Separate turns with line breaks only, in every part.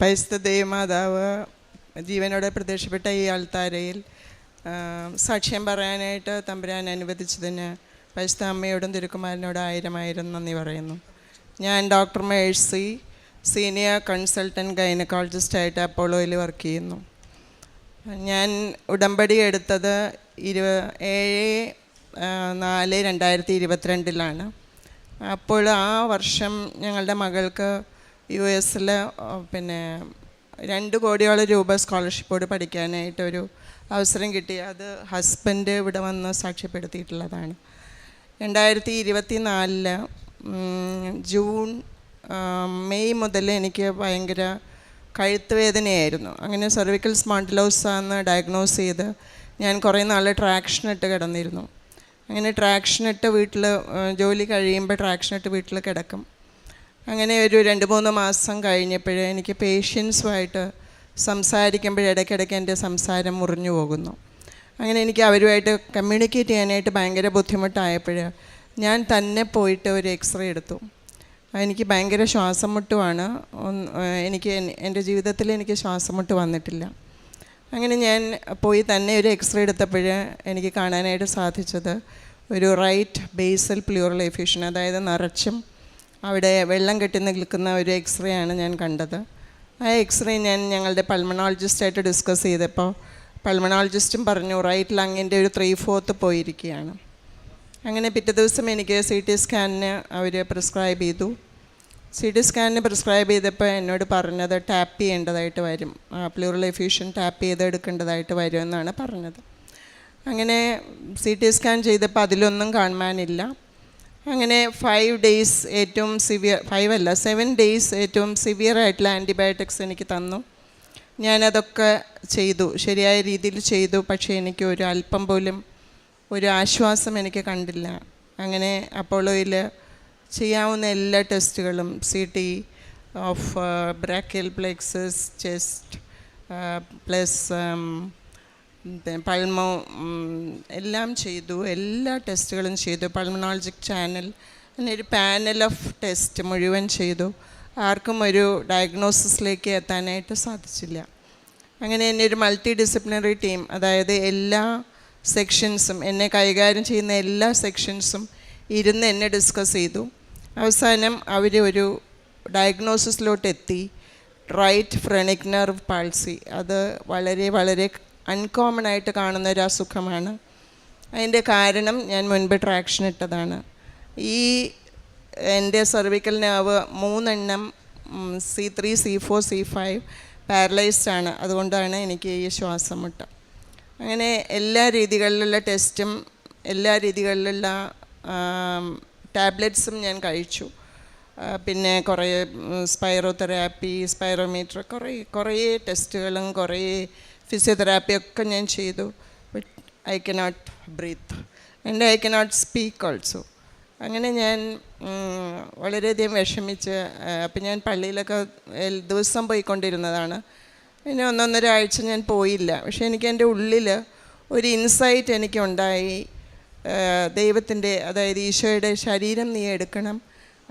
പരിസ്ഥ ദേവമാതാവ് ജീവനോടെ പ്രത്യക്ഷപ്പെട്ട ഈ ആൾത്താരയിൽ സാക്ഷ്യം പറയാനായിട്ട് തമ്പുരാൻ അനുവദിച്ചതിന് പരിസ്ഥ അമ്മയോടും തിരുക്കുമാരനോടും ആയിരം ആയിരം നന്ദി പറയുന്നു. ഞാൻ ഡോക്ടർ മേഴ്സി സീനിയർ കൺസൾട്ടന്റ് ഗൈനക്കോളജിസ്റ്റായിട്ട് അപ്പോളോയിൽ വർക്ക് ചെയ്യുന്നു. ഞാൻ ഉടമ്പടി എടുത്തത് ഇരു ഏഴ് നാല് രണ്ടായിരത്തി ഇരുപത്തിരണ്ടിലാണ്. അപ്പോൾ ആ വർഷം ഞങ്ങളുടെ മകൾക്ക് യു എസിൽ പിന്നെ രണ്ട് കോടിയോളം രൂപ സ്കോളർഷിപ്പോട് പഠിക്കാനായിട്ടൊരു അവസരം കിട്ടി. അത് ഹസ്ബൻഡ് ഇവിടെ വന്ന് സാക്ഷ്യപ്പെടുത്തിയിട്ടുള്ളതാണ്. രണ്ടായിരത്തി ഇരുപത്തി നാലിൽ ജൂൺ മെയ് മുതൽ എനിക്ക് ഭയങ്കര കഴുത്ത് വേദനയായിരുന്നു. അങ്ങനെ സെർവിക്കൽ സ്മാർട്ടിലോസ് ആണെന്ന് ഡയഗ്നോസ് ചെയ്ത് ഞാൻ കുറേ നാൾ ട്രാക്ഷൻ ഇട്ട് കിടന്നിരുന്നു. അങ്ങനെ ട്രാക്ഷൻ ഇട്ട് വീട്ടിൽ ജോലി കഴിയുമ്പോൾ ട്രാക്ഷൻ ഇട്ട് വീട്ടിൽ കിടക്കും. അങ്ങനെ ഒരു രണ്ട് മൂന്ന് മാസം കഴിഞ്ഞപ്പോഴേ എനിക്ക് പേഷ്യൻസുമായിട്ട് സംസാരിക്കുമ്പോഴിടയ്ക്കിടയ്ക്ക് എന്റെ സംസാരം മുറിഞ്ഞു പോകുന്നു. അങ്ങനെ എനിക്ക് അവരുമായിട്ട് കമ്മ്യൂണിക്കേറ്റ് ചെയ്യാനായിട്ട് ഭയങ്കര ബുദ്ധിമുട്ടായപ്പോൾ ഞാൻ തന്നെ പോയിട്ട് ഒരു എക്സ്റേ എടുത്തു. എനിക്ക് ഭയങ്കര ശ്വാസം മുട്ടുമാണ് എനിക്ക് എന്റെ ജീവിതത്തിൽ എനിക്ക് ശ്വാസം മുട്ട് വന്നിട്ടില്ല. അങ്ങനെ ഞാൻ പോയി തന്നെ ഒരു എക്സ്റേ എടുത്തപ്പോൾ എനിക്ക് കാണാനായിട്ട് സാധിച്ചത് ഒരു റൈറ്റ് ബേസൽ പ്ലൂറൽ എഫ്യൂഷൻ അതായത് നിറച്ചും അവിടെ വെള്ളം കെട്ടി നിൽക്കുന്ന ഒരു എക്സ്റേ ആണ് ഞാൻ കണ്ടത്. ആ എക്സ്റേ ഞാൻ ഞങ്ങളുടെ പൾമണോളജിസ്റ്റായിട്ട് ഡിസ്കസ് ചെയ്തപ്പോൾ പൾമണോളജിസ്റ്റും പറഞ്ഞു റൈറ്റ് ലങ്ങിന്റെ ഒരു ത്രീ ഫോർത്ത് പോയിരിക്കുകയാണ്. അങ്ങനെ പിറ്റേ ദിവസം എനിക്ക് സി ടി സ്കാനിന് അവർ പ്രിസ്ക്രൈബ് ചെയ്തു. സി ടി സ്കാനിന് പ്രിസ്ക്രൈബ് ചെയ്തപ്പോൾ എന്നോട് പറഞ്ഞത് ടാപ്പ് ചെയ്യേണ്ടതായിട്ട് വരും. പ്ലൂറൽ എഫ്യൂഷൻ ടാപ്പ് ചെയ്ത് എടുക്കേണ്ടതായിട്ട് വരും പറഞ്ഞത്. അങ്ങനെ സി ടി സ്കാൻ ചെയ്തപ്പോൾ അതിലൊന്നും കാണാനില്ല അങ്ങനെ ഫൈവ് ഡേയ്സ് ഏറ്റവും സിവിയർ ഫൈവ് അല്ല സെവൻ ഡേയ്സ് ഏറ്റവും സിവിയർ ആയിട്ടുള്ള ആന്റിബയോട്ടിക്സ് എനിക്ക് തന്നു. ഞാനതൊക്കെ ചെയ്തു ശരിയായ രീതിയിൽ ചെയ്തു പക്ഷേ എനിക്ക് ഒരു അല്പം പോലും ഒരു ആശ്വാസം എനിക്ക് കണ്ടില്ല. അങ്ങനെ അപ്പോളോയിൽ ചെയ്യാവുന്ന എല്ലാ ടെസ്റ്റുകളും C T of brachial plexus chest plus pulmo എല്ലാം ചെയ്തു. എല്ലാ ടെസ്റ്റുകളും ചെയ്തു. പൾമണോളജിക് ചാനൽ അങ്ങനെ ഒരു പാനൽ ഓഫ് ടെസ്റ്റ് മുഴുവൻ ചെയ്തു. ആർക്കും ഒരു ഡയഗ്നോസിസിലേക്ക് എത്താനായിട്ട് സാധിച്ചില്ല. അങ്ങനെ എന്നെ ഒരു മൾട്ടി ഡിസിപ്ലിനറി ടീം അതായത് എല്ലാ സെക്ഷൻസും എന്നെ കൈകാര്യം ചെയ്യുന്ന എല്ലാ സെക്ഷൻസും ഇരുന്ന് എന്നെ ഡിസ്കസ് ചെയ്തു. അവസാനം അവർ ഒരു ഡയഗ്നോസിസിലോട്ട് എത്തി റൈറ്റ് ഫ്രണിക് നെർവ് പാൾസി. അത് വളരെ വളരെ അൺകോമൺ ആയിട്ട് കാണുന്ന ഒരു അസുഖമാണ്. അതിന്റെ കാരണം ഞാൻ മുൻപ് ട്രാക്ഷൻ ഇട്ടതാണ്. ഈ എന്റെ സെർവിക്കൽ നാവ് മൂന്നെണ്ണം C three C four C five paralysed ആണ്. അതുകൊണ്ടാണ് എനിക്ക് ഈ ശ്വാസം മുട്ട. അങ്ങനെ എല്ലാ രീതികളിലുള്ള ടെസ്റ്റും എല്ലാ രീതികളിലുള്ള ടാബ്ലറ്റ്സും ഞാൻ കഴിച്ചു. പിന്നെ കുറേ സ്പൈറോ തെറാപ്പി സ്പൈറോമീറ്റർ കുറേ കുറേ ടെസ്റ്റുകളും കുറേ ഫിസിയോതെറാപ്പിയൊക്കെ ഞാൻ ചെയ്തു. But I cannot breathe and I cannot speak also അങ്ങനെ ഞാൻ വളരെയധികം വിഷമിച്ച് അപ്പം ഞാൻ പള്ളിയിലൊക്കെ ദിവസം പോയിക്കൊണ്ടിരുന്നതാണ്. പിന്നെ ഒന്നൊന്നര ആഴ്ച ഞാൻ പോയില്ല. പക്ഷേ എനിക്ക് എന്റെ ഉള്ളിൽ ഒരു ഇൻസൈറ്റ് എനിക്കുണ്ടായി. ദൈവത്തിന്റെ അതായത് ഈശോയുടെ ശരീരം നീ എടുക്കണം.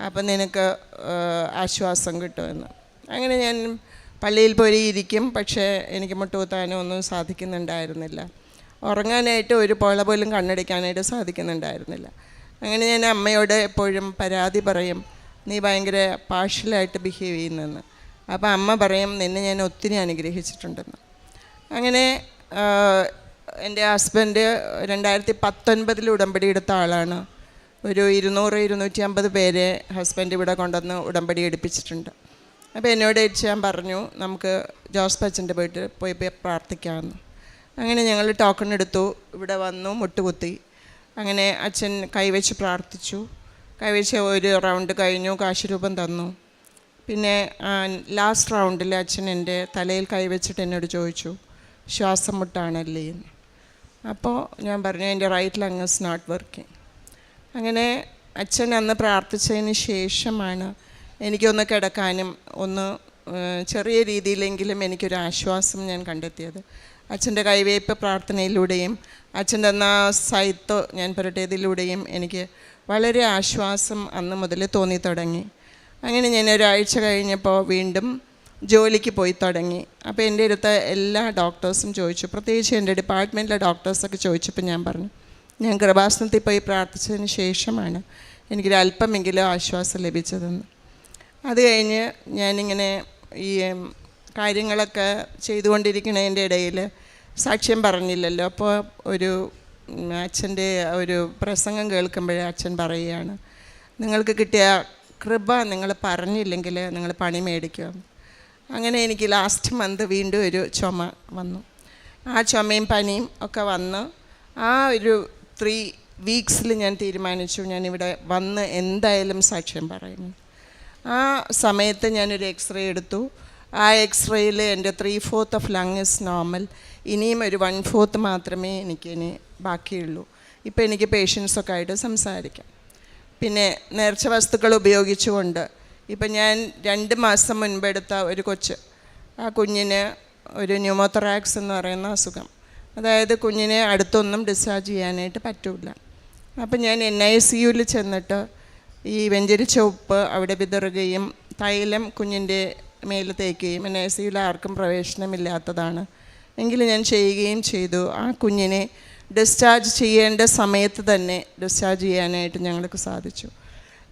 അപ്പം നിനക്ക് ആശ്വാസം കിട്ടുമെന്ന്. അങ്ങനെ ഞാൻ പള്ളിയിൽ പോയി ഇരിക്കും പക്ഷേ എനിക്ക് മുട്ടുകുത്താനോ ഒന്നും സാധിക്കുന്നുണ്ടായിരുന്നില്ല. ഉറങ്ങാനായിട്ട് ഒരു പോള പോലും കണ്ണടിക്കാനായിട്ട് സാധിക്കുന്നുണ്ടായിരുന്നില്ല. അങ്ങനെ ഞാൻ അമ്മയോട് എപ്പോഴും പരാതി പറയും നീ ഭയങ്കര പാർഷ്യലായിട്ട് ബിഹേവ് ചെയ്യുന്നെന്ന്. അപ്പോൾ അമ്മ പറയും നിന്നെ ഞാൻ ഒത്തിരി അനുഗ്രഹിച്ചിട്ടുണ്ടെന്ന്. അങ്ങനെ എന്റെ ഹസ്ബൻഡ് രണ്ടായിരത്തി പത്തൊൻപതിൽ ഉടമ്പടി എടുത്ത ആളാണ്. ഒരു ഇരുന്നൂറ് ഇരുന്നൂറ്റി അമ്പത് പേരെ ഹസ്ബൻഡ് ഇവിടെ കൊണ്ടുവന്ന് ഉടമ്പടി എടുപ്പിച്ചിട്ടുണ്ട്. അപ്പോൾ എന്നോട് ഞാൻ പറഞ്ഞു നമുക്ക് ജോസ് പച്ചന്റെ പോയി പോയി പ്രാർത്ഥിക്കാമെന്ന്. അങ്ങനെ ഞങ്ങൾ ടോക്കൺ എടുത്തു ഇവിടെ വന്നു മുട്ടുകുത്തി. അങ്ങനെ അച്ഛൻ കൈവച്ച് പ്രാർത്ഥിച്ചു. കൈവച്ച് ഒരു റൗണ്ട് കഴിഞ്ഞു കാശുരൂപം തന്നു. പിന്നെ ലാസ്റ്റ് റൗണ്ടിൽ അച്ഛൻ എന്റെ തലയിൽ കൈവച്ചിട്ട് എന്നോട് ചോദിച്ചു ശ്വാസം മുട്ടാണല്ലേ എന്ന്. അപ്പോൾ ഞാൻ പറഞ്ഞു എന്റെ റൈറ്റ് ലങ്സ് നോട്ട് വർക്കിംഗ് അങ്ങനെ അച്ഛൻ അന്ന് പ്രാർത്ഥിച്ചതിന് ശേഷമാണ് എനിക്കൊന്ന് കിടക്കാനും ഒന്ന് ചെറിയ രീതിയിലെങ്കിലും എനിക്കൊരു ആശ്വാസം ഞാൻ കണ്ടെത്തിയത്. അച്ഛന്റെ കൈവേപ്പ് പ്രാർത്ഥനയിലൂടെയും അച്ഛൻ തന്ന സൈത്ത് ഞാൻ പുരട്ടിയതിലൂടെയും എനിക്ക് വളരെ ആശ്വാസം അന്ന് മുതൽ തോന്നി തുടങ്ങി. അങ്ങനെ ഞാൻ ഒരാഴ്ച കഴിഞ്ഞപ്പോൾ വീണ്ടും ജോലിക്ക് പോയി തുടങ്ങി. അപ്പോൾ എന്റെ അടുത്ത് എല്ലാ ഡോക്ടേഴ്സും ചോദിച്ചു. പ്രത്യേകിച്ച് എന്റെ ഡിപ്പാർട്ട്മെന്റിലെ ഡോക്ടേഴ്സൊക്കെ ചോദിച്ചപ്പോൾ ഞാൻ പറഞ്ഞു ഞാൻ കൃപാസനത്തിൽ പോയി പ്രാർത്ഥിച്ചതിന് ശേഷമാണ് എനിക്കൊരു അല്പമെങ്കിലും ആശ്വാസം ലഭിച്ചതെന്ന്. അത് കഴിഞ്ഞ് ഞാനിങ്ങനെ ഈ കാര്യങ്ങളൊക്കെ ചെയ്തുകൊണ്ടിരിക്കുന്നതിന്റെ ഇടയിൽ സാക്ഷ്യം പറഞ്ഞില്ലല്ലോ. അപ്പോൾ ഒരു അച്ഛന്റെ ഒരു പ്രസംഗം കേൾക്കുമ്പോഴേ അച്ഛൻ പറയുകയാണ് നിങ്ങൾക്ക് കിട്ടിയ കൃപ നിങ്ങൾ പറഞ്ഞില്ലെങ്കിൽ നിങ്ങൾ പണി മേടിക്കുക അങ്ങനെ എനിക്ക് ലാസ്റ്റ് മന്ത് വീണ്ടും ഒരു ചുമ വന്നു. ആ ചുമയും പനിയും ഒക്കെ വന്ന് ആ ഒരു ത്രീ വീക്സിൽ ഞാൻ തീരുമാനിച്ചു ഞാനിവിടെ വന്ന് എന്തായാലും സാക്ഷ്യം പറയുന്നു. ആ സമയത്ത് ഞാനൊരു എക്സ്റേ എടുത്തു. ആ എക്സ്റേയിൽ എന്റെ three fourth of lung is normal ഇനിയും ഒരു വൺ ഫോർത്ത് മാത്രമേ എനിക്കിനി ബാക്കിയുള്ളൂ. ഇപ്പോൾ എനിക്ക് പേഷ്യൻസൊക്കെ ആയിട്ട് സംസാരിക്കാം. പിന്നെ നേർച്ച വസ്തുക്കൾ ഉപയോഗിച്ചുകൊണ്ട് ഇപ്പം ഞാൻ രണ്ട് മാസം മുൻപെടുത്ത ഒരു കൊച്ച് ആ കുഞ്ഞിന് ഒരു ന്യൂമോത്തറാക്സ് എന്ന് പറയുന്ന അസുഖം. അതായത് കുഞ്ഞിനെ അടുത്തൊന്നും ഡിസ്ചാർജ് ചെയ്യാനായിട്ട് പറ്റില്ല അപ്പം ഞാൻ എൻ ഐ സി യുവിൽ ചെന്നിട്ട് ഈ വെഞ്ചരിച്ച ഉപ്പ് അവിടെ വിതറുകയും തൈലം കുഞ്ഞിന്റെ മേൽ തേക്കുകയും എൻ ഐ സിയിൽ ആർക്കും പ്രവേശനമില്ലാത്തതാണ്. എങ്കിലും ഞാൻ ചെയ്യുകയും ചെയ്തു. ആ കുഞ്ഞിനെ ഡിസ്ചാർജ് ചെയ്യേണ്ട സമയത്ത് തന്നെ ഡിസ്ചാർജ് ചെയ്യാനായിട്ട് ഞങ്ങൾക്ക് സാധിച്ചു.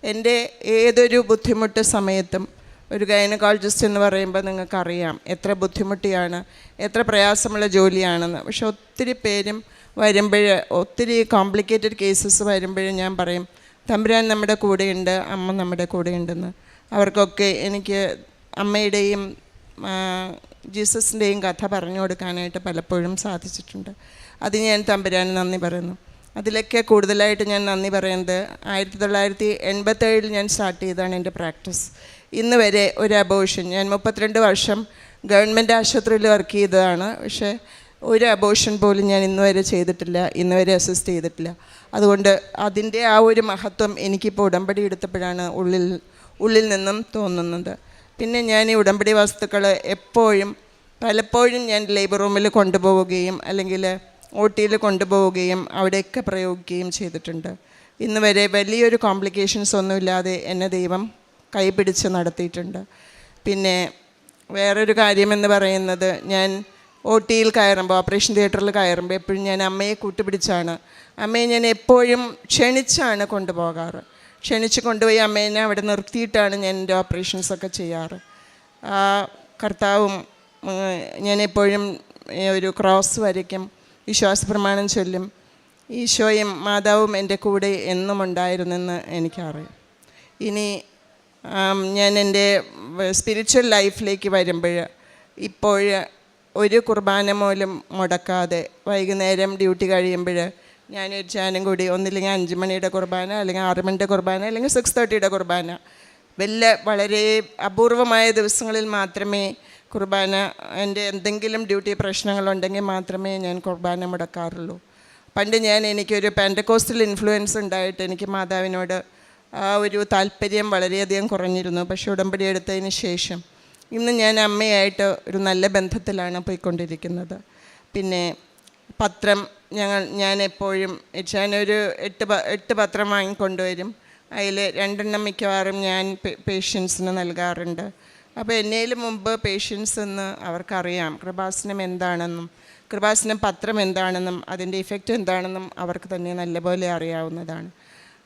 എന്റെ ഏതൊരു ബുദ്ധിമുട്ട് സമയത്തും ഒരു ഗൈനക്കോളജിസ്റ്റ് എന്ന് പറയുമ്പോൾ നിങ്ങൾക്കറിയാം എത്ര ബുദ്ധിമുട്ടിയാണ് എത്ര പ്രയാസമുള്ള ജോലിയാണെന്ന്. പക്ഷെ ഒത്തിരി പേരും വരുമ്പോൾ ഒത്തിരി കോംപ്ലിക്കേറ്റഡ് കേസസ് വരുമ്പോഴും ഞാൻ പറയും തമ്പുരാൻ നമ്മുടെ കൂടെയുണ്ട് അമ്മ നമ്മുടെ കൂടെയുണ്ടെന്ന്. അവർക്കൊക്കെ എനിക്ക് അമ്മയുടെയും ജീസസിന്റെയും കഥ പറഞ്ഞു കൊടുക്കാനായിട്ട് പലപ്പോഴും സാധിച്ചിട്ടുണ്ട്. അത് ഞാൻ തമ്പുരാന് നന്ദി പറയുന്നു. അതിലൊക്കെ കൂടുതലായിട്ട് ഞാൻ നന്ദി പറയുന്നത് ആയിരത്തി തൊള്ളായിരത്തി എൺപത്തേഴിൽ ഞാൻ സ്റ്റാർട്ട് ചെയ്തതാണ് എന്റെ പ്രാക്ടീസ്. ഇന്ന് വരെ ഒരു അബോഷൻ ഞാൻ മുപ്പത്തിരണ്ട് വർഷം ഗവൺമെന്റ് ആശുപത്രിയിൽ വർക്ക് ചെയ്തതാണ്. പക്ഷേ ഒരു അബോഷൻ പോലും ഞാൻ ഇന്ന് വരെ ചെയ്തിട്ടില്ല ഇന്ന് വരെ അസിസ്റ്റ് ചെയ്തിട്ടില്ല. അതുകൊണ്ട് അതിന്റെ ആ ഒരു മഹത്വം എനിക്കിപ്പോൾ ഉടമ്പടി എടുത്തപ്പോഴാണ് ഉള്ളിൽ ഉള്ളിൽ നിന്നും തോന്നുന്നത്. പിന്നെ ഞാൻ ഈ ഉടമ്പടി വസ്തുക്കൾ എപ്പോഴും പലപ്പോഴും ഞാൻ ലേബർ റൂമിൽ കൊണ്ടുപോവുകയും അല്ലെങ്കിൽ ഒ ടിയിൽ കൊണ്ടുപോവുകയും അവിടെയൊക്കെ പ്രയോഗിക്കുകയും ചെയ്തിട്ടുണ്ട്. ഇന്ന് വരെ വലിയൊരു കോംപ്ലിക്കേഷൻസ് ഒന്നുമില്ലാതെ എന്നെ ദൈവം കൈപിടിച്ച് നടത്തിയിട്ടുണ്ട്. പിന്നെ വേറൊരു കാര്യമെന്ന് പറയുന്നത് ഞാൻ ഒ ടിയിൽ കയറുമ്പോൾ ഓപ്പറേഷൻ തിയേറ്ററിൽ കയറുമ്പോൾ എപ്പോഴും ഞാൻ അമ്മയെ കൂട്ടുപിടിച്ചാണ്. അമ്മയെ ഞാൻ എപ്പോഴും ക്ഷണിച്ചാണ് കൊണ്ടുപോകാറ്. ക്ഷണിച്ച് കൊണ്ടുപോയി അമ്മേനെ അവിടെ നിർത്തിയിട്ടാണ് ഞാൻ എന്റെ ഓപ്പറേഷൻസൊക്കെ ചെയ്യാറ്. കർത്താവും ഞാൻ എപ്പോഴും ഒരു ക്രോസ് വരയ്ക്കും വിശ്വാസ പ്രമാണം ചൊല്ലും. ഈശോയും മാതാവും എന്റെ കൂടെ എന്നും ഉണ്ടായിരുന്നെന്ന് എനിക്കറിയാം. ഇനി ഞാൻ എന്റെ സ്പിരിച്വൽ ലൈഫിലേക്ക് വരുമ്പോൾ ഇപ്പോൾ ഒരു കുർബാന പോലും മുടക്കാതെ വൈകുന്നേരം ഡ്യൂട്ടി കഴിയുമ്പോൾ ഞാനൊരു ചാനും കൂടി ഒന്നില്ലെങ്കിൽ അഞ്ച് മണിയുടെ കുർബാന അല്ലെങ്കിൽ ആറ് മണിയുടെ കുർബാന അല്ലെങ്കിൽ സിക്സ് തേർട്ടിയുടെ കുർബാന. വലിയ വളരെ അപൂർവമായ ദിവസങ്ങളിൽ മാത്രമേ കുർബാന എന്റെ എന്തെങ്കിലും ഡ്യൂട്ടി പ്രശ്നങ്ങളുണ്ടെങ്കിൽ മാത്രമേ ഞാൻ കുർബാന മുടക്കാറുള്ളൂ. പണ്ട് ഞാൻ എനിക്കൊരു പെൻഡക്കോസ്റ്റൽ ഇൻഫ്ലുവൻസ് ഉണ്ടായിട്ട് എനിക്ക് മാതാവിനോട് ആ ഒരു താല്പര്യം വളരെയധികം കുറഞ്ഞിരുന്നു. പക്ഷേ ഉടമ്പടി എടുത്തതിന് ശേഷം ഇന്ന് ഞാൻ അമ്മയായിട്ട് ഒരു നല്ല ബന്ധത്തിലാണ് പോയിക്കൊണ്ടിരിക്കുന്നത്. പിന്നെ പത്രം ഞങ്ങൾ ഞാൻ എപ്പോഴും ഞാനൊരു എട്ട് എട്ട് പത്രം വാങ്ങിക്കൊണ്ടുവരും. അതിൽ രണ്ടെണ്ണം മിക്കവാറും ഞാൻ പേഷ്യൻസിന് നൽകാറുണ്ട്. അപ്പോൾ എന്നേലും മുമ്പ് പേഷ്യൻസ് എന്ന് അവർക്കറിയാം. കൃപാസനം എന്താണെന്നും കൃപാസനം പത്രം എന്താണെന്നും അതിന്റെ ഇഫക്റ്റ് എന്താണെന്നും അവർക്ക് തന്നെ നല്ലപോലെ അറിയാവുന്നതാണ്.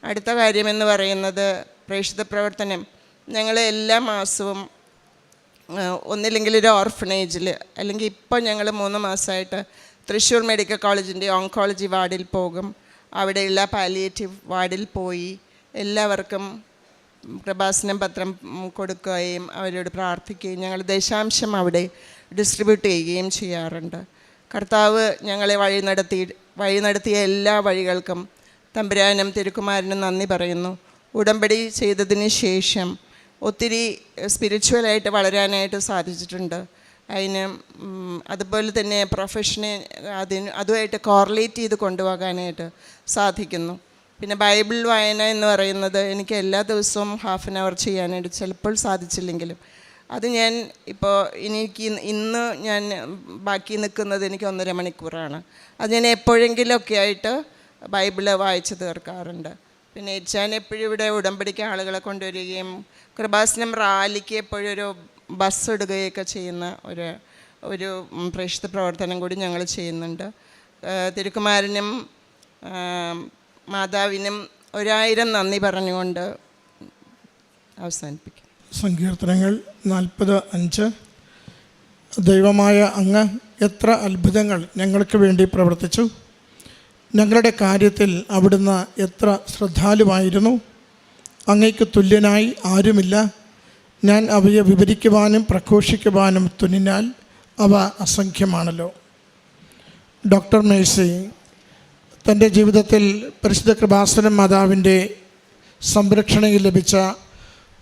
അടുത്ത കാര്യമെന്ന് പറയുന്നത് പ്രേക്ഷിത പ്രവർത്തനം. ഞങ്ങൾ എല്ലാ മാസവും ഒന്നില്ലെങ്കിൽ ഒരു ഓർഫണേജിൽ അല്ലെങ്കിൽ ഇപ്പോൾ ഞങ്ങൾ മൂന്ന് മാസമായിട്ട് തൃശ്ശൂർ മെഡിക്കൽ കോളേജിന്റെ ഓങ്കോളജി വാർഡിൽ പോകും. അവിടെയുള്ള പാലിയേറ്റീവ് വാർഡിൽ പോയി എല്ലാവർക്കും പ്രഭാസനം പത്രം കൊടുക്കുകയും അവരോട് പ്രാർത്ഥിക്കുകയും ഞങ്ങൾ ദശാംശം അവിടെ ഡിസ്ട്രിബ്യൂട്ട് ചെയ്യുകയും ചെയ്യാറുണ്ട്. കർത്താവ് ഞങ്ങളെ വഴി നടത്തി വഴി നടത്തിയ എല്ലാ വഴികൾക്കും തമ്പുരാനും തിരുക്കുമാരനും നന്ദി പറയുന്നു. ഉടമ്പടി ചെയ്തതിന് ശേഷം ഒത്തിരി സ്പിരിച്വലായിട്ട് വളരാനായിട്ട് സാധിച്ചിട്ടുണ്ട്. അതിന് അതുപോലെ തന്നെ പ്രൊഫഷനെ അതിന് അതുമായിട്ട് കോറിലേറ്റ് ചെയ്ത് കൊണ്ടുപോകാനായിട്ട് സാധിക്കുന്നു. പിന്നെ ബൈബിൾ വായന എന്ന് പറയുന്നത് എനിക്ക് എല്ലാ ദിവസവും ഹാഫ് ആൻ അവർ ചെയ്യാനായിട്ട് ചിലപ്പോൾ സാധിച്ചില്ലെങ്കിലും. അത് ഞാൻ ഇപ്പോൾ എനിക്ക് ഇന്ന് ഞാൻ ബാക്കി നിൽക്കുന്നത് എനിക്ക് ഒന്നര മണിക്കൂറാണ്. അത് ഞാൻ എപ്പോഴെങ്കിലുമൊക്കെ ആയിട്ട് ബൈബിൾ വായിച്ച് തീർക്കാറുണ്ട്. പിന്നെ ഞാൻ എപ്പോഴും ഇവിടെ ഉടമ്പടിക്ക് ആളുകളെ കൊണ്ടുവരികയും കൃപാസനം റാലിക്ക് എപ്പോഴും ഒരു ബസ് ഇടുകയൊക്കെ ചെയ്യുന്ന ഒരു ഒരു പ്രേക്ഷിത പ്രവർത്തനം കൂടി ഞങ്ങൾ ചെയ്യുന്നുണ്ട്. തിരുക്കുമാരനും മാതാവിനും ഒരായിരം നന്ദി പറഞ്ഞുകൊണ്ട് അവസാനിപ്പിക്കും.
സങ്കീർത്തനങ്ങൾ നാൽപ്പത് അഞ്ച്. ദൈവമായ അങ്ങ് എത്ര അത്ഭുതങ്ങൾ ഞങ്ങൾക്ക് വേണ്ടി പ്രവർത്തിച്ചു. ഞങ്ങളുടെ കാര്യത്തിൽ അവിടുന്ന് എത്ര ശ്രദ്ധാലുവായിരുന്നു? അങ്ങയ്ക്ക് തുല്യനായി ആരുമില്ല. ഞാൻ അവയെ വിവരിക്കുവാനും പ്രഘോഷിക്കുവാനും തുനിഞ്ഞാൽ അവ അസംഖ്യമാണല്ലോ. ഡോക്ടർ മേഴ്സി തന്റെ ജീവിതത്തിൽ പരിശുദ്ധ കൃപാസനം മാതാവിന്റെ സംരക്ഷണയിൽ ലഭിച്ച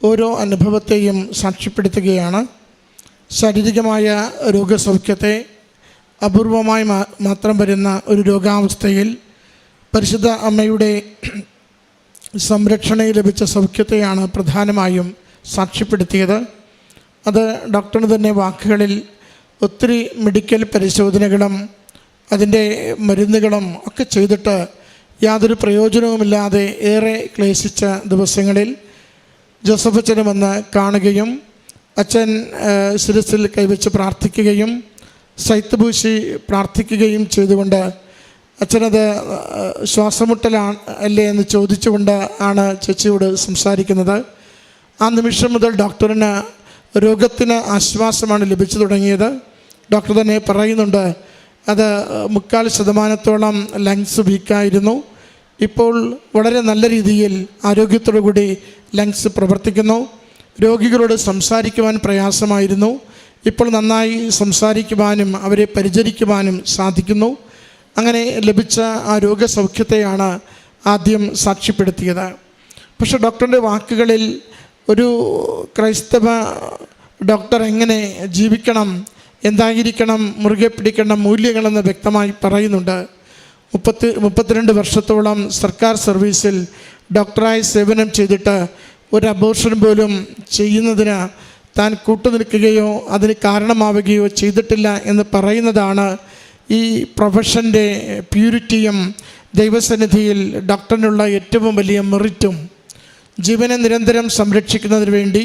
ഓരോ അനുഭവത്തെയും സാക്ഷ്യപ്പെടുത്തുകയാണ്. ശാരീരികമായ രോഗസൗഖ്യത്തെ അപൂർവമായി മാത്രം വരുന്ന ഒരു രോഗാവസ്ഥയിൽ പരിശുദ്ധ അമ്മയുടെ സംരക്ഷണയിൽ ലഭിച്ച സൗഖ്യത്തെയാണ് പ്രധാനമായും സാക്ഷ്യപ്പെടുത്തിയത്. അത് ഡോക്ടറിന് തന്നെ വാക്കുകളിൽ ഒത്തിരി മെഡിക്കൽ പരിശോധനകളും അതിന്റെ മരുന്നുകളും ഒക്കെ ചെയ്തിട്ട് യാതൊരു പ്രയോജനവുമില്ലാതെ ഏറെ ക്ലേശിച്ച ദിവസങ്ങളിൽ ജോസഫ് അച്ഛനെ വന്ന് കാണുകയും അച്ഛൻ ശിരസിൽ കൈവച്ച് പ്രാർത്ഥിക്കുകയും പൂശി പ്രാർത്ഥിക്കുകയും ചെയ്തുകൊണ്ട് അച്ഛനത് ശ്വാസമുട്ടലാണ് അല്ലേ എന്ന് ചോദിച്ചുകൊണ്ട് ആണ് ചേച്ചിയോട് സംസാരിക്കുന്നത്. ആ നിമിഷം മുതൽ ഡോക്ടറിന് രോഗത്തിന് ആശ്വാസമാണ് ലഭിച്ചു തുടങ്ങിയത്. ഡോക്ടർ തന്നെ പറയുന്നുണ്ട് അത് മുക്കാൽ ശതമാനത്തോളം ലങ്സ് വീക്കായിരുന്നു. ഇപ്പോൾ വളരെ നല്ല രീതിയിൽ ആരോഗ്യത്തോടു കൂടി ലങ്സ് പ്രവർത്തിക്കുന്നു. രോഗികളോട് സംസാരിക്കുവാൻ പ്രയാസമായിരുന്നു. ഇപ്പോൾ നന്നായി സംസാരിക്കുവാനും അവരെ പരിചരിക്കുവാനും സാധിക്കുന്നു. അങ്ങനെ ലഭിച്ച ആ രോഗസൗഖ്യത്തെയാണ് ആദ്യം സാക്ഷ്യപ്പെടുത്തിയത്. പക്ഷേ ഡോക്ടറിന്റെ വാക്കുകളിൽ ഒരു ക്രൈസ്തവ ഡോക്ടർ എങ്ങനെ ജീവിക്കണം എന്തായിരിക്കണം മുറുകെ പിടിക്കേണ്ട മൂല്യങ്ങളെന്ന് വ്യക്തമായി പറയുന്നുണ്ട്. മുപ്പത്തി മുപ്പത്തിരണ്ട് വർഷത്തോളം സർക്കാർ സർവീസിൽ ഡോക്ടറായി സേവനം ചെയ്തിട്ട് ഒരു അബോർഷൻ പോലും ചെയ്യുന്നതിന് താൻ കൂട്ടുനിൽക്കുകയോ അതിന് കാരണമാവുകയോ ചെയ്തിട്ടില്ല എന്ന് പറയുന്നതാണ് ഈ പ്രൊഫഷന്റെ പ്യൂരിറ്റിയും ദൈവസന്നിധിയിൽ ഡോക്ടറിനുള്ള ഏറ്റവും വലിയ മെറിറ്റും. ജീവനെ നിരന്തരം സംരക്ഷിക്കുന്നതിന് വേണ്ടി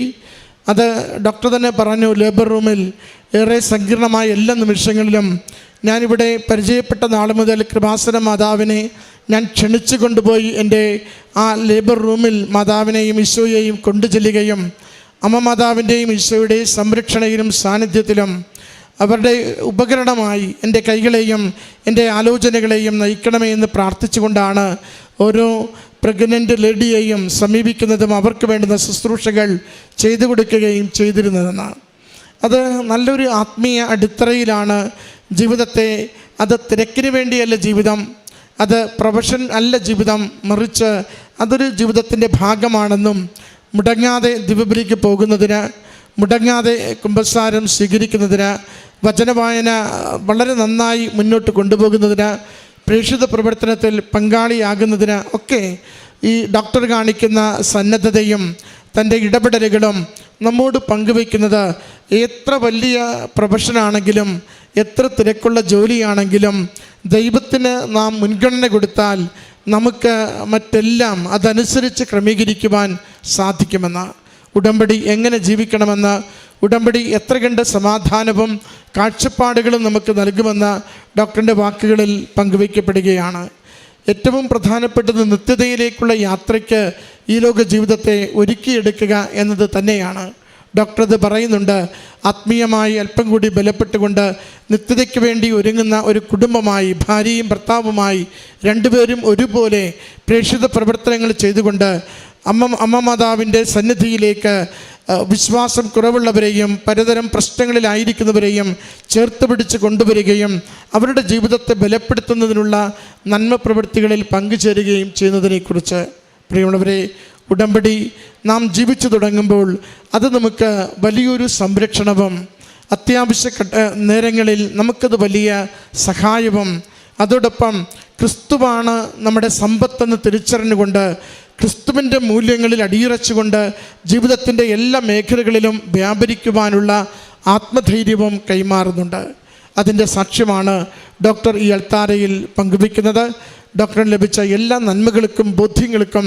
അത് ഡോക്ടർ തന്നെ പറഞ്ഞു ലേബർ റൂമിൽ ഏറെ സങ്കീർണമായ എല്ലാ നിമിഷങ്ങളിലും ഞാനിവിടെ പരിചയപ്പെട്ട നാൾ മുതൽ കൃപാസന മാതാവിനെ ഞാൻ ക്ഷണിച്ചു കൊണ്ടുപോയി എന്റെ ആ ലേബർ റൂമിൽ മാതാവിനെയും ഈശോയെയും കൊണ്ടു ചെല്ലുകയും അമ്മ മാതാവിന്റെയും ഈശോയുടെയും സംരക്ഷണയിലും സാന്നിധ്യത്തിലും അവരുടെ ഉപകരണമായി എന്റെ കൈകളെയും എന്റെ ആലോചനകളെയും നയിക്കണമേ എന്ന് പ്രാർത്ഥിച്ചുകൊണ്ടാണ് ഓരോ പ്രഗ്നന്റ് ലേഡിയെയും സമീപിക്കുന്നതും അവർക്ക് വേണ്ടുന്ന ശുശ്രൂഷകൾ ചെയ്തു കൊടുക്കുകയും ചെയ്തിരുന്നതെന്നാണ്. അത് നല്ലൊരു ആത്മീയ അടിത്തറയിലാണ് ജീവിതത്തെ അത് തിരക്കിന് വേണ്ടിയല്ല ജീവിതം അത് പ്രൊഫഷൻ അല്ല ജീവിതം മറിച്ച് അതൊരു ജീവിതത്തിന്റെ ഭാഗമാണെന്നും മുടങ്ങാതെ ദിവബലിക്ക് പോകുന്നതിന് മുടങ്ങാതെ കുംഭസാരം സ്വീകരിക്കുന്നതിന് വചനവായന വളരെ നന്നായി മുന്നോട്ട് കൊണ്ടുപോകുന്നതിന് പ്രേക്ഷിത പ്രവർത്തനത്തിൽ പങ്കാളിയാകുന്നതിന് ഒക്കെ ഈ ഡോക്ടർ കാണിക്കുന്ന സന്നദ്ധതയും തന്റെ ഇടപെടലുകളും നമ്മോട് പങ്കുവയ്ക്കുന്നത് എത്ര വലിയ പ്രൊഫഷനാണെങ്കിലും എത്ര തിരക്കുള്ള ജോലിയാണെങ്കിലും ദൈവത്തിന് നാം മുൻഗണന കൊടുത്താൽ നമുക്ക് മറ്റെല്ലാം അതനുസരിച്ച് ക്രമീകരിക്കുവാൻ സാധിക്കുമെന്ന് ഉടമ്പടി എങ്ങനെ ജീവിക്കണമെന്ന് ഉടമ്പടി എത്ര കണ്ട് സമാധാനവും കാഴ്ചപ്പാടുകളും നമുക്ക് നൽകുമെന്ന് ഡോക്ടറിന്റെ വാക്കുകളിൽ പങ്കുവയ്ക്കപ്പെടുകയാണ്. ഏറ്റവും പ്രധാനപ്പെട്ടത് നിത്യതയിലേക്കുള്ള യാത്രയ്ക്ക് ഈ ലോക ജീവിതത്തെ ഒരുക്കിയെടുക്കുക എന്നത് തന്നെയാണ്. ഡോക്ടർ അത് പറയുന്നുണ്ട് ആത്മീയമായി അല്പം കൂടി ബലപ്പെട്ടുകൊണ്ട് നിത്യതയ്ക്ക് വേണ്ടി ഒരുങ്ങുന്ന ഒരു കുടുംബമായി ഭാര്യയും ഭർത്താവുമായി രണ്ടുപേരും ഒരുപോലെ പ്രേക്ഷിത പ്രവർത്തനങ്ങൾ ചെയ്തുകൊണ്ട് അമ്മ അമ്മ മാതാവിന്റെ സന്നിധിയിലേക്ക് വിശ്വാസം കുറവുള്ളവരെയും പലതരം പ്രശ്നങ്ങളിലായിരിക്കുന്നവരെയും ചേർത്ത് പിടിച്ച് കൊണ്ടുവരികയും അവരുടെ ജീവിതത്തെ ബലപ്പെടുത്തുന്നതിനുള്ള നന്മ പ്രവൃത്തികളിൽ പങ്കുചേരുകയും ചെയ്യുന്നതിനെക്കുറിച്ച്. പ്രിയമുള്ളവരെ ഉടമ്പടി നാം ജീവിച്ചു തുടങ്ങുമ്പോൾ അത് നമുക്ക് വലിയൊരു സംരക്ഷണവും അത്യാവശ്യ നേരങ്ങളിൽ നമുക്കത് വലിയ സഹായവും. അതോടൊപ്പം ക്രിസ്തുവാണ് നമ്മുടെ സമ്പത്തെന്ന് തിരിച്ചറിഞ്ഞുകൊണ്ട് ക്രിസ്തുവിന്റെ മൂല്യങ്ങളിൽ അടിയുറച്ചുകൊണ്ട് ജീവിതത്തിന്റെ എല്ലാ മേഖലകളിലും വ്യാപരിക്കുവാനുള്ള ആത്മധൈര്യവും കൈമാറുന്നുണ്ട്. അതിന്റെ സാക്ഷ്യമാണ് ഡോക്ടർ ഈ അൾത്താരയിൽ പങ്കുവയ്ക്കുന്നത്. ഡോക്ടറിന് ലഭിച്ച എല്ലാ നന്മകൾക്കും ബോധ്യങ്ങൾക്കും